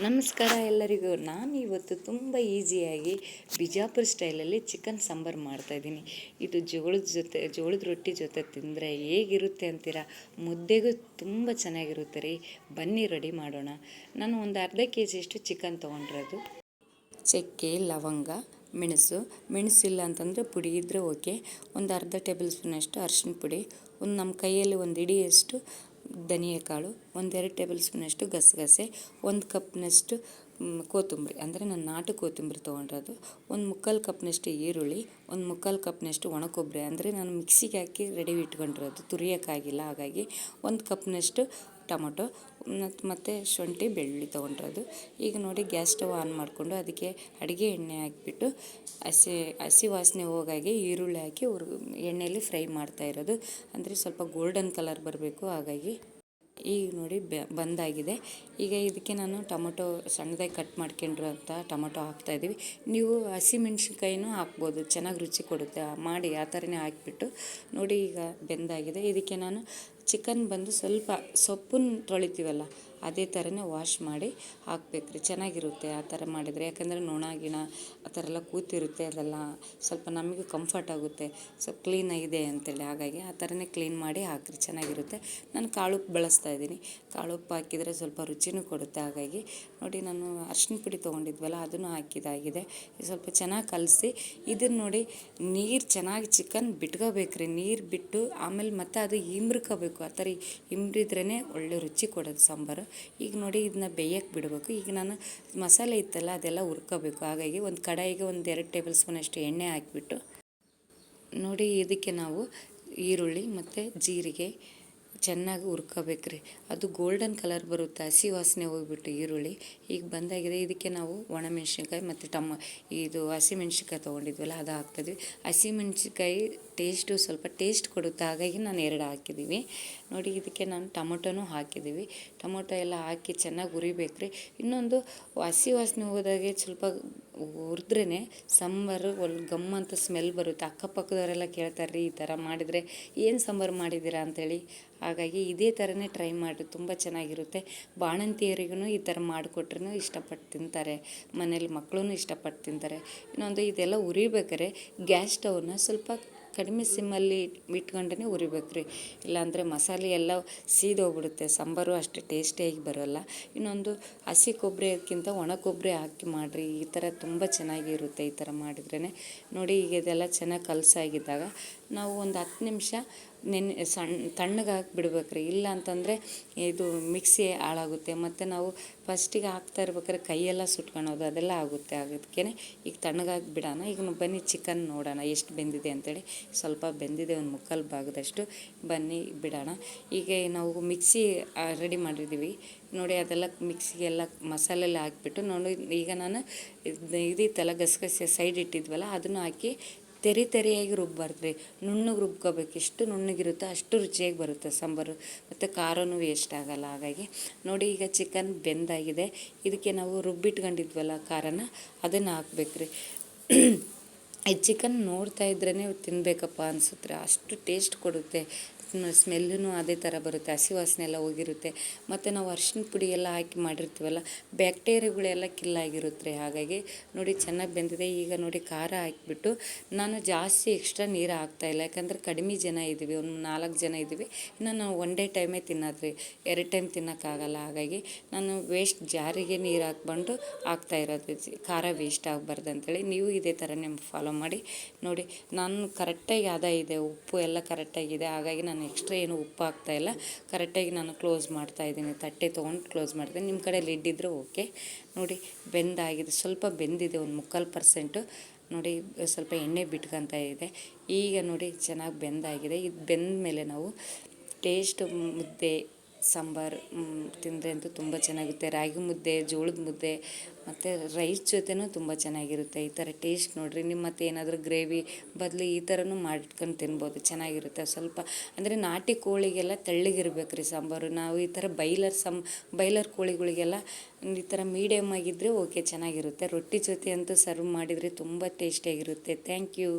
ನಮಸ್ಕಾರ ಎಲ್ಲರಿಗೂ. ನಾನು ಇವತ್ತು ತುಂಬ ಈಸಿಯಾಗಿ ಬಿಜಾಪುರ ಸ್ಟೈಲಲ್ಲಿ ಚಿಕನ್ ಸಾಂಬಾರು ಮಾಡ್ತಾಯಿದ್ದೀನಿ ಇದು ಜೋಳದ ಜೊತೆ, ಜೋಳದ ರೊಟ್ಟಿ ಜೊತೆ ತಿಂದರೆ ಹೇಗಿರುತ್ತೆ ಅಂತೀರಾ? ಮುದ್ದೆಗೂ ತುಂಬ ಚೆನ್ನಾಗಿರುತ್ತೆ ರೀ. ಬನ್ನಿ ರೆಡಿ ಮಾಡೋಣ. ನಾನು ಒಂದು ಅರ್ಧ ಕೆ ಜಿಯಷ್ಟು ಚಿಕನ್ ತೊಗೊಂಡಿರೋದು. ಚಕ್ಕೆ, ಲವಂಗ, ಮೆಣಸು. ಮೆಣಸಿಲ್ಲ ಅಂತಂದರೆ ಪುಡಿ ಇದ್ದರೆ ಓಕೆ. ಒಂದು ಅರ್ಧ ಟೇಬಲ್ ಸ್ಪೂನಷ್ಟು ಅರಿಶಿನ ಪುಡಿ. ಒಂದು ನಮ್ಮ ಕೈಯಲ್ಲಿ ಒಂದು ಇಡಿಯಷ್ಟು ಧನಿಯಾ ಕಾಳು ಒಂದೆರಡು ಟೇಬಲ್ ಸ್ಪೂನಷ್ಟು ಗಸಗಸೆ ಒಂದು ಕಪ್ನಷ್ಟು ಕೊತ್ತಂಬರಿ ಅಂದರೆ ನಾನು ನಾಟು ಕೊತ್ತಂಬರಿ ತೊಗೊಂಡಿರೋದು ಒಂದು ಮುಕ್ಕಾಲು ಕಪ್ನಷ್ಟು ಈರುಳ್ಳಿ, ಒಂದು ಮುಕ್ಕಾಲು ಕಪ್ನಷ್ಟು ಒಣ ಕೊಬ್ಬರಿ ಅಂದರೆ ನಾನು ಮಿಕ್ಸಿಗೆ ಹಾಕಿ ರೆಡಿ ಇಟ್ಕೊಂಡಿರೋದು. ತುರಿಯೋಕ್ಕಾಗಿಲ್ಲ. ಹಾಗಾಗಿ ಒಂದು ಕಪ್ನಷ್ಟು ಟೊಮೊಟೊ ಮತ್ತು ಮತ್ತು ಶುಂಠಿ, ಬೆಳ್ಳುಳ್ಳಿ ತೊಗೊಂಡಿರೋದು. ಈಗ ನೋಡಿ ಗ್ಯಾಸ್ ಸ್ಟವ್ ಆನ್ ಮಾಡಿಕೊಂಡು ಅದಕ್ಕೆ ಅಡುಗೆ ಎಣ್ಣೆ ಹಾಕಿಬಿಟ್ಟು ಹಸಿ ಹಸಿ ವಾಸನೆ ಹೋಗಾಗೆ ಈರುಳ್ಳಿ ಹಾಕಿ ಎಣ್ಣೆಯಲ್ಲಿ ಫ್ರೈ ಮಾಡ್ತಾ ಇರೋದು. ಅಂದರೆ ಸ್ವಲ್ಪ ಗೋಲ್ಡನ್ ಕಲರ್ ಬರಬೇಕು. ಹಾಗಾಗಿ ಈಗ ನೋಡಿ ಬಂದಾಗಿದೆ. ಈಗ ಇದಕ್ಕೆ ನಾನು ಟೊಮೊಟೊ ಸಣ್ಣದಾಗಿ ಕಟ್ ಮಾಡ್ಕೊಂಡಿರೋಂಥ ಟೊಮೊಟೊ ಹಾಕ್ತಾಯಿದ್ದೀವಿ ನೀವು ಹಸಿಮೆಣ್ಸಿನ್ಕಾಯಿನೂ ಹಾಕ್ಬೋದು, ಚೆನ್ನಾಗಿ ರುಚಿ ಕೊಡುತ್ತೆ. ಮಾಡಿ ಆ ಥರನೇ ಹಾಕಿಬಿಟ್ಟು ನೋಡಿ ಈಗ ಬೆಂದಾಗಿದೆ. ಇದಕ್ಕೆ ನಾನು ಚಿಕನ್ ಬಂದು ಸ್ವಲ್ಪ ಸೊಪ್ಪನ್ನು ತೊಳಿತೀವಲ್ಲ ಅದೇ ಥರನೇ ವಾಶ್ ಮಾಡಿ ಹಾಕ್ಬೇಕ್ರಿ ಚೆನ್ನಾಗಿರುತ್ತೆ ಆ ಥರ ಮಾಡಿದರೆ. ಯಾಕಂದರೆ ನೊಣ ಗಿಣ ಆ ಥರ ಎಲ್ಲ ಕೂತಿರುತ್ತೆ ಅದೆಲ್ಲ. ಸ್ವಲ್ಪ ನಮಗೂ ಕಂಫರ್ಟ್ ಆಗುತ್ತೆ. ಸ್ವಲ್ಪ ಕ್ಲೀನಾಗಿದೆ ಅಂತೇಳಿ. ಹಾಗಾಗಿ ಆ ಥರನೇ ಕ್ಲೀನ್ ಮಾಡಿ ಹಾಕಿರಿ. ಚೆನ್ನಾಗಿರುತ್ತೆ. ನಾನು ಕಾಳುಪ್ಪು ಬಳಸ್ತಾ ಇದ್ದೀನಿ. ಕಾಳುಪ್ಪು ಹಾಕಿದರೆ ಸ್ವಲ್ಪ ರುಚಿನೂ ಕೊಡುತ್ತೆ. ಹಾಗಾಗಿ ನೋಡಿ, ನಾನು ಅರ್ಶಿನ ಪುಡಿ ತೊಗೊಂಡಿದ್ವಲ್ಲ, ಅದನ್ನು ಹಾಕಿದಾಗಿದೆ. ಸ್ವಲ್ಪ ಚೆನ್ನಾಗಿ ಕಲಸಿ, ಇದನ್ನು ನೋಡಿ ನೀರು ಚೆನ್ನಾಗಿ ಚಿಕನ್ ಬಿಟ್ಕೋಬೇಕ್ರಿ ನೀರು ಬಿಟ್ಟು ಆಮೇಲೆ ಮತ್ತೆ ಅದು ಇಮ್ರಿಕೋಬೇಕು ಆ ಥರ ಇಂಬ್ರಿದ್ರೇ ಒಳ್ಳೆ ರುಚಿ ಕೊಡೋದು ಸಾಂಬಾರು. ಈಗ ನೋಡಿ ಇದನ್ನ ಬೇಯಕ್ಕೆ ಬಿಡಬೇಕು. ಈಗ ನಾನು ಮಸಾಲೆ ಇತ್ತಲ್ಲ ಅದೆಲ್ಲ ಹುರ್ಕೋಬೇಕು. ಹಾಗಾಗಿ ಒಂದು ಕಡಾಯಿಗೆ ಒಂದು ಎರಡು ಟೇಬಲ್ ಸ್ಪೂನಷ್ಟು ಎಣ್ಣೆ ಹಾಕಿಬಿಟ್ಟು ನೋಡಿ ಇದಕ್ಕೆ ನಾವು ಈರುಳ್ಳಿ ಮತ್ತು ಜೀರಿಗೆ ಚೆನ್ನಾಗಿ ಹುರ್ಕೋಬೇಕ್ರಿ. ಅದು ಗೋಲ್ಡನ್ ಕಲರ್ ಬರುತ್ತೆ. ಹಸಿ ವಾಸನೆ ಹೋಗ್ಬಿಟ್ಟು ಈರುಳ್ಳಿ. ಈಗ ಬಂದಾಗಿದೆ. ಇದಕ್ಕೆ ನಾವು ಒಣಮೆಣ್ಸಿನ್ಕಾಯಿ ಮತ್ತು ಟಮ ಇದು ಹಸಿಮೆಣ್ಸಿನ್ಕಾಯಿ ತೊಗೊಂಡಿದ್ವಲ್ಲ, ಅದು ಹಾಕ್ತಿದ್ವಿ ಹಸಿಮೆಣ್ಸಿನ್ಕಾಯಿ ಟೇಸ್ಟು ಸ್ವಲ್ಪ ಟೇಸ್ಟ್ ಕೊಡುತ್ತೆ. ಹಾಗಾಗಿ ನಾನು ಎರಡು ಹಾಕಿದ್ದೀವಿ ನೋಡಿ, ಇದಕ್ಕೆ ನಾನು ಟೊಮೊಟೊನೂ ಹಾಕಿದ್ದೀವಿ ಟೊಮೊಟೊ ಎಲ್ಲ ಹಾಕಿ ಚೆನ್ನಾಗಿ ಹುರಿಬೇಕ್ರಿ. ಇನ್ನೊಂದು ಹಸಿ ವಾಸನೆ ಹೋದಾಗೆ ಸ್ವಲ್ಪ ಹುರಿದ್ರೇ ಸಾಂಬಾರು ಒಲ್ ಗಮ್ ಅಂತ ಸ್ಮೆಲ್ ಬರುತ್ತೆ. ಅಕ್ಕಪಕ್ಕದವರೆಲ್ಲ ಕೇಳ್ತಾರೆ ರೀ ಈ ಥರ ಮಾಡಿದರೆ ಏನು ಸಾಂಬಾರು ಮಾಡಿದ್ದೀರಾ ಅಂಥೇಳಿ ಹಾಗಾಗಿ ಇದೇ ಥರನೇ ಟ್ರೈ ಮಾಡಿ ತುಂಬ ಚೆನ್ನಾಗಿರುತ್ತೆ. ಬಾಣಂತಿಯರಿಗೂ ಈ ಥರ ಮಾಡಿಕೊಟ್ರೂ ಇಷ್ಟಪಟ್ಟು ತಿಂತಾರೆ. ಮನೇಲಿ ಮಕ್ಕಳೂ ಇಷ್ಟಪಟ್ಟು ತಿಂತಾರೆ. ಇನ್ನೊಂದು ಇದೆಲ್ಲ ಉರಿಬೇಕಾರೆ ಗ್ಯಾಸ್ ಸ್ಟವ್ನ ಸ್ವಲ್ಪ ಕಡಿಮೆ ಸಿಮ್ಮಲ್ಲಿ ಇಟ್ಕೊಂಡೇ ಉರಿಬೇಕು ರೀ. ಇಲ್ಲಾಂದರೆ ಮಸಾಲೆ ಎಲ್ಲ ಸೀದೋಗ್ಬಿಡುತ್ತೆ. ಸಾಂಬಾರು ಅಷ್ಟು ಟೇಸ್ಟಿಯಾಗಿ ಬರೋಲ್ಲ. ಇನ್ನೊಂದು ಹಸಿ ಕೊಬ್ಬರಿಕ್ಕಿಂತ ಒಣ ಕೊಬ್ಬರಿ ಹಾಕಿ ಮಾಡಿರಿ. ಈ ಥರ ತುಂಬ ಚೆನ್ನಾಗಿರುತ್ತೆ ಈ ಥರ ಮಾಡಿದ್ರೇ ನೋಡಿ ಈಗ ಇದೆಲ್ಲ ಚೆನ್ನಾಗಿ ಕಲಸಾಗಿದ್ದಾಗ ನಾವು ಒಂದು ಹತ್ತು ನಿಮಿಷ ನೆನೆ ಸಣ್ಣ ತಣ್ಣಗಾಕಿ ಬಿಡ್ಬೇಕ್ರಿ ಇಲ್ಲ ಅಂತಂದರೆ ಇದು ಮಿಕ್ಸಿ ಹಾಳಾಗುತ್ತೆ. ಮತ್ತು ನಾವು ಫಸ್ಟಿಗೆ ಹಾಕ್ತಾ ಇರ್ಬೇಕಾದ್ರೆ ಕೈಯೆಲ್ಲ ಸುಟ್ಕೊಳೋದು ಅದೆಲ್ಲ ಆಗುತ್ತೆ ಅದಕ್ಕೆ ಈಗ ತಣ್ಣಗಾಗಿ ಬಿಡೋಣ ಈಗ ಬನ್ನಿ ಚಿಕನ್ ನೋಡೋಣ. ಎಷ್ಟು ಬೆಂದಿದೆ ಅಂತೇಳಿ. ಸ್ವಲ್ಪ ಬೆಂದಿದೆ, ಒಂದು ಮುಕ್ಕಾಲು ಭಾಗದಷ್ಟು. ಬನ್ನಿ ಬಿಡೋಣ. ಈಗ ನಾವು ಮಿಕ್ಸಿ ರೆಡಿ ಮಾಡಿದ್ದೀವಿ. ನೋಡಿ, ಅದೆಲ್ಲ ಮಿಕ್ಸಿಗೆಲ್ಲ ಮಸಾಲೆಲ್ಲ ಹಾಕಿಬಿಟ್ಟು ನೋಡಿ, ಈಗ ನಾನು ಇದಿತ್ತಲ್ಲ ಗಸಗಸೆ ಸೈಡ್ ಇಟ್ಟಿದ್ವಲ್ಲ, ಅದನ್ನು ಹಾಕಿ ತೆರಿ ತೆರಿಯಾಗಿ ರುಬ್ಬಾರ್ದು ರೀ ನುಣ್ಣಗೆ ರುಬ್ಕೋಬೇಕು. ಎಷ್ಟು ನುಣ್ಣಗಿರುತ್ತೋ ಅಷ್ಟು ರುಚಿಯಾಗಿ ಬರುತ್ತೆ ಸಾಂಬಾರು. ಮತ್ತು ಖಾರನೂ ವೇಸ್ಟ್ ಆಗೋಲ್ಲ. ಹಾಗಾಗಿ ನೋಡಿ ಈಗ ಚಿಕನ್ ಬೆಂದಾಗಿದೆ. ಇದಕ್ಕೆ ನಾವು ರುಬ್ಬಿಟ್ಕೊಂಡಿದ್ವಲ್ಲ ಖಾರನ, ಅದನ್ನು ಹಾಕ್ಬೇಕು ರೀ ಈ ಚಿಕನ್ ನೋಡ್ತಾ ಇದ್ರೇ ತಿನ್ನಬೇಕಪ್ಪ ಅನಿಸುತ್ತೆ. ಅಷ್ಟು ಟೇಸ್ಟ್ ಕೊಡುತ್ತೆ. ಸ್ಮೆಲ್ಲೂ ಅದೇ ಥರ ಬರುತ್ತೆ, ಹಸಿ ವಾಸನೆ ಎಲ್ಲ ಹೋಗಿರುತ್ತೆ. ಮತ್ತು ನಾವು ಅರ್ಶಿನ ಪುಡಿ ಎಲ್ಲ ಹಾಕಿ ಮಾಡಿರ್ತೀವಲ್ಲ, ಬ್ಯಾಕ್ಟೀರಿಯಾಗಳೆಲ್ಲ ಕಿಲ್ಲಾಗಿರುತ್ತೆ ಹಾಗಾಗಿ ನೋಡಿ ಚೆನ್ನಾಗಿ ಬೆಂದಿದೆ. ಈಗ ನೋಡಿ ಖಾರ ಹಾಕಿಬಿಟ್ಟು ನಾನು ಜಾಸ್ತಿ ಎಕ್ಸ್ಟ್ರಾ ನೀರು ಹಾಕ್ತಾಯಿಲ್ಲ ಯಾಕಂದರೆ ಕಡಿಮೆ ಜನ ಇದ್ದೀವಿ, ಒಂದು ನಾಲ್ಕು ಜನ ಇದ್ದೀವಿ. ಇನ್ನು ನಾವು ಒನ್ ಡೇ ಟೈಮೇ ತಿನ್ನೋದ್ರಿ ಎರಡು ಟೈಮ್ ತಿನ್ನೋಕ್ಕಾಗಲ್ಲ. ಹಾಗಾಗಿ ನಾನು ವೇಸ್ಟ್ ಜಾರಿಗೆ ನೀರು ಹಾಕ್ಬಂಡು ಹಾಕ್ತಾ ಇರೋದು ಖಾರ ವೇಸ್ಟ್ ಆಗಬಾರ್ದು ಅಂತೇಳಿ ನೀವು ಇದೇ ಥರ ನಿಮ್ಮ ಫಾಲೋ ಮಾಡಿ ನೋಡಿ. ನಾನು ಕರೆಕ್ಟಾಗಿ ಅದ ಇದೆ, ಉಪ್ಪು ಎಲ್ಲ ಕರೆಕ್ಟಾಗಿದೆ ಹಾಗಾಗಿ ನಾನು ಎಕ್ಸ್ಟ್ರಾ ಏನು ಉಪ್ಪು ಹಾಕ್ತಾಯಿಲ್ಲ ಕರೆಕ್ಟಾಗಿ ನಾನು ಕ್ಲೋಸ್ ಮಾಡ್ತಾ ಇದ್ದೀನಿ. ತಟ್ಟೆ ತೊಗೊಂಡು ಕ್ಲೋಸ್ ಮಾಡ್ತೀನಿ. ನಿಮ್ಮ ಕಡೆ ಲಿಡ್ ಇದ್ದರೆ ಓಕೆ ನೋಡಿ, ಬೆಂದಾಗಿದೆ. ಸ್ವಲ್ಪ ಬೆಂದಿದೆ, ಒಂದು ಮುಕ್ಕಾಲು ಪರ್ಸೆಂಟು ನೋಡಿ, ಸ್ವಲ್ಪ ಎಣ್ಣೆ ಬಿಟ್ಕೊತ ಇದೆ. ಈಗ ನೋಡಿ, ಚೆನ್ನಾಗಿ ಬೆಂದಾಗಿದೆ. ಇದು ಬೆಂದ ಮೇಲೆ ನಾವು ಟೇಸ್ಟ್ ಮುದ್ದೆ ಸಾಂಬಾರು ತಿಂದರೆ ಅಂತೂ ತುಂಬ ಚೆನ್ನಾಗಿರುತ್ತೆ. ರಾಗಿ ಮುದ್ದೆ, ಜೋಳದ ಮುದ್ದೆ, ಮತ್ತು ರೈಸ್ ಜೊತೆನೂ ತುಂಬ ಚೆನ್ನಾಗಿರುತ್ತೆ. ಈ ಥರ ಟೇಸ್ಟ್ ನೋಡಿರಿ. ನಿಮ್ಮ ಮತ್ತು ಏನಾದರೂ ಗ್ರೇವಿ ಬದಲು ಈ ಥರನೂ ಮಾಡ್ಕೊಂಡು ತಿನ್ಬೋದು. ಚೆನ್ನಾಗಿರುತ್ತೆ. ಸ್ವಲ್ಪ ಅಂದರೆ ನಾಟಿ ಕೋಳಿಗೆಲ್ಲ ತೆಳ್ಳಗಿರ್ಬೇಕು ರೀ ಸಾಂಬಾರು. ನಾವು ಈ ಥರ ಬೈಲರ್ ಸಂ ಬೈಲರ್ ಕೋಳಿಗಳಿಗೆಲ್ಲ ಈ ಥರ ಮೀಡಿಯಮ್ ಆಗಿದ್ದರೆ ಓಕೆ ಚೆನ್ನಾಗಿರುತ್ತೆ. ರೊಟ್ಟಿ ಜೊತೆ ಅಂತೂ ಸರ್ವ್ ಮಾಡಿದರೆ ತುಂಬ ಟೇಸ್ಟಿಯಾಗಿರುತ್ತೆ ಥ್ಯಾಂಕ್ ಯು